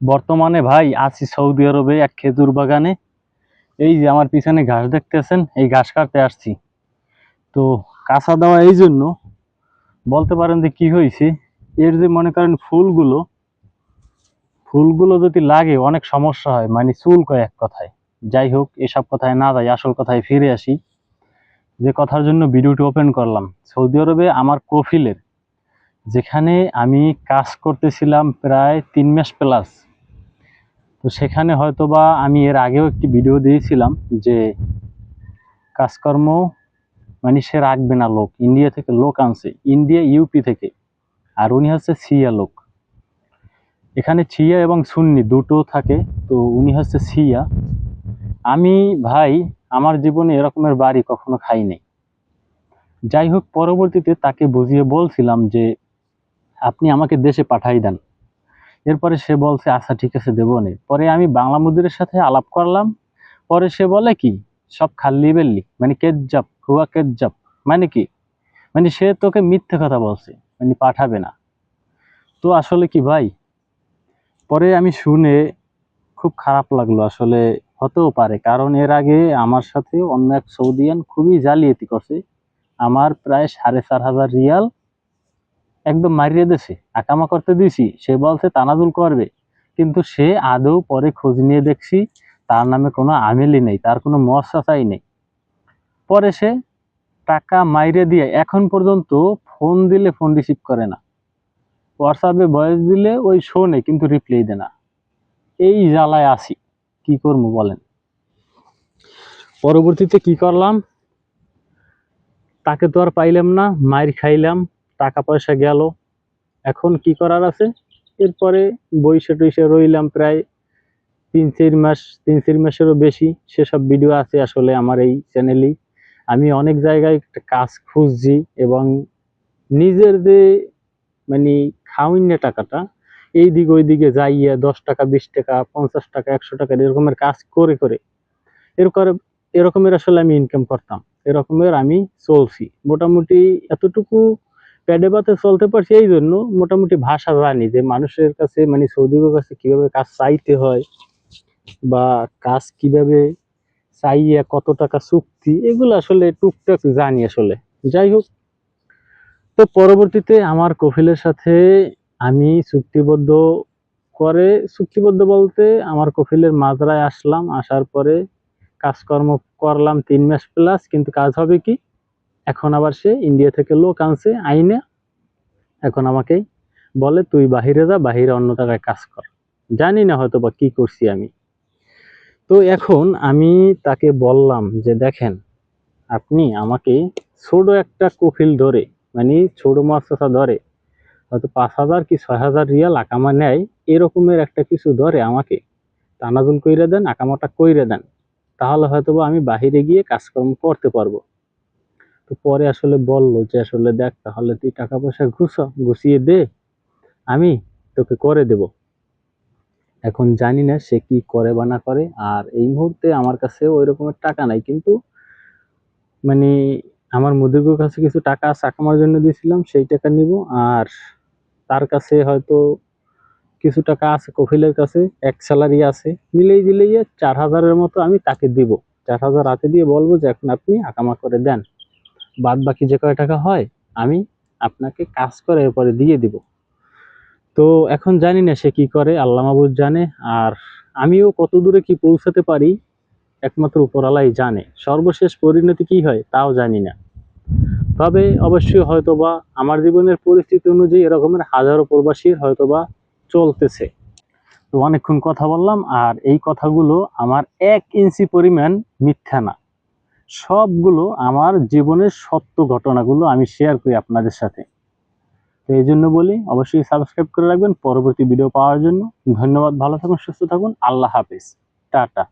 বর্তমানে ভাই আছি সৌদি আরবে এক খেজুর বাগানে। এই যে আমার পিছনে ঘাস দেখতেছেন, এই ঘাস কাটতে আসছি। তো কাঁচা দেওয়া এই জন্য বলতে পারেন যে কি হয়েছে, এর যে মনে করেন ফুলগুলো ফুলগুলো যদি লাগে অনেক সমস্যা হয় মানে চুল কয় এক কথায়। যাই হোক, এসব কথায় না যাই, আসল কথায় ফিরে আসি। যে কথার জন্য ভিডিওটি ওপেন করলাম। সৌদি আরবে আমার কফিলের, যেখানে আমি কাজ করতেছিলাম প্রায় তিন মাস প্লাস তো সেখানে হয়তোবা আমি এর আগেও একটি ভিডিও দিয়েছিলাম যে কাজকর্ম মানে সে রাখবে না লোক। ইন্ডিয়া থেকে লোক আনছে। ইন্ডিয়া ইউপি থেকে। আর উনি হচ্ছে সিয়া লোক। এখানে ছিয়া এবং সুন্নি দুটো থাকে। তো উনি হচ্ছে সিয়া আমি, ভাই, আমার জীবনে এরকমের বাড়ি কখনো খাইনি যাই হোক, পরবর্তীতে তাকে বুঝিয়ে বলছিলাম যে আপনি আমাকে দেশে পাঠাই দেন। এরপরে সে বলছে আচ্ছা ঠিক আছে, দেবো নে। পরে আমি বাংলা মুদিরের সাথে আলাপ করলাম। পরে সে বলে কি, সব খাল্লি বেল্লি মানে কেজ্জাপ হুয়া কেজ্জাপ মানে কি? মানে সে তোকে মিথ্যে কথা বলছে মানে পাঠাবে না। তো আসলে কি ভাই? পরে আমি শুনে খুব খারাপ লাগল, আসলে হতেও পারে। কারণ এর আগে আমার সাথে অন্য এক সৌদিয়ান খুবই জালিয়াতি করছে। আমার প্রায় সাড়ে চার হাজার রিয়াল একদম মারিয়ে দিছে, আকামা করতে দিছি, সে বলছে তানাজুল করবে। কিন্তু সে আদৌ পরে খোঁজ নিয়ে দেখছি তার নামে কোনো আমেলি নেই, তার কোনো মশাই নেই। পরে সে টাকা মাইরে দিয়ে এখন পর্যন্ত ফোন দিলে ফোন রিসিভ করে না। হোয়াটসঅ্যাপে ভয়েস দিলে ওই শোনে কিন্তু রিপ্লাই দেয় না। এই জ্বালায় আসি কি করব বলেন? পরবর্তীতে কি করলাম? তাকে তো আর পাইলাম না, মাইর খাইলাম। টাকা পয়সা গেল। এখন কি করার আছে? এরপরে বইসে টইসে রইলাম প্রায় তিন চার মাস, তিন চার মাসেরও বেশি সেসব ভিডিও আছে আসলে আমার এই চ্যানেলেই আমি অনেক জায়গায় কাজ খুঁজছি এবং নিজের যে মানে খাওয়িনে টাকাটা, এই দিক ওই দিকে যাইয়া দশ টাকা, বিশ টাকা, পঞ্চাশ টাকা, একশো টাকা এরকমের কাজ করে করে এরকম, এরকমের আসলে আমি ইনকাম করতাম। এরকমের আমি চলছি। মোটামুটি এতটুকু পেডে বাতে চলতে পারছি এই জন্য মোটামুটি ভাষা জানি যে মানুষের কাছে মানে সৌদির কাছে কীভাবে কাজ চাইতে হয় বা কাজ কীভাবে চাইয়া কত টাকা চুক্তি, এগুলো আসলে টুকটাক জানি আসলে। যাই হোক, তো পরবর্তীতে আমার কফিলের সাথে আমি চুক্তিবদ্ধ করে, চুক্তিবদ্ধ বলতে আমার কফিলের মাজরায় আসলাম, আসার পরে কাজকর্ম করলাম তিন মাস প্লাস কিন্তু কাজ হবে কি? এখন আবার সে ইন্ডিয়া থেকে লোক আনছে, আইনে। এখন আমাকে বলে, তুই বাহিরে যা, বাহিরে অন্য জায়গায় কাজ কর। জানি না হয়তো বা কী করছি আমি। তো এখন আমি তাকে বললাম যে, দেখেন, আপনি আমাকে ছোট একটা কফিল ধরে মানে ছোট মাছটা ধরে, হয়তো পাঁচ হাজার কি ছয় হাজার রিয়াল আকামা নেয়, এরকমের একটা কিছু ধরে আমাকে, তানাজুল কইরে দেন, আকামাটা কইরে দেন, তাহলে হয়তো বা আমি বাহিরে গিয়ে কাজকর্ম করতে পারব। তো পরে আসলে বলল যে, আসলে দেখ, তাহলে তুই টাকা পয়সা ঘুষা, গুছিয়ে দে, আমি তোকে করে দেব। এখন জানি না সে কি করে বা না করে, আর এই মুহূর্তে আমার কাছে ওই রকমের টাকা নাই, কিন্তু মানে আমার মুদির কাছে কিছু টাকা আছে আকামার জন্য দিয়েছিলাম, সেই টাকা নিব, আর তার কাছে হয়তো কিছু টাকা আছে, কফিলের কাছে, এক স্যালারি আছে, মিলেই দিলেই চার হাজারের মতো আমি তাকে দিব। চার হাজার হাতে দিয়ে বলব যে, এখন আপনি আকামা করে দেন। বাদ বাকি যে কয় টাকা হয়, আমি আপনাকে কাজ করে এরপরে দিয়ে দিব। তো এখন জানি না সে কি করে, আল্লাহ মাহবুব জানে, আর আমিও কত দূরে কি পৌঁছাতে পারি, একমাত্র উপরালাই জানে। সর্বশেষ পরিণতি কি হয়, তাও জানি না। তবে অবশ্যই হয়তোবা আমার জীবনের পরিস্থিতি অনুযায়ী এরকমের হাজারো প্রবাসীর হয়তোবা চলতেছে। তো অনেকক্ষণ কথা বললাম, আর এই কথাগুলো আমার এক ইঞ্চি পরিমাণ মিথ্যা না। সবগুলো আমার জীবনের সত্য ঘটনাগুলো আমি শেয়ার করি আপনাদের সাথে। তো এই জন্য বলি, অবশ্যই সাবস্ক্রাইব করে রাখবেন। পরবর্তী ভিডিও পাওয়ার জন্য ধন্যবাদ। ভালো থাকুন, সুস্থ থাকুন। আল্লাহ হাফিজ। টাটা।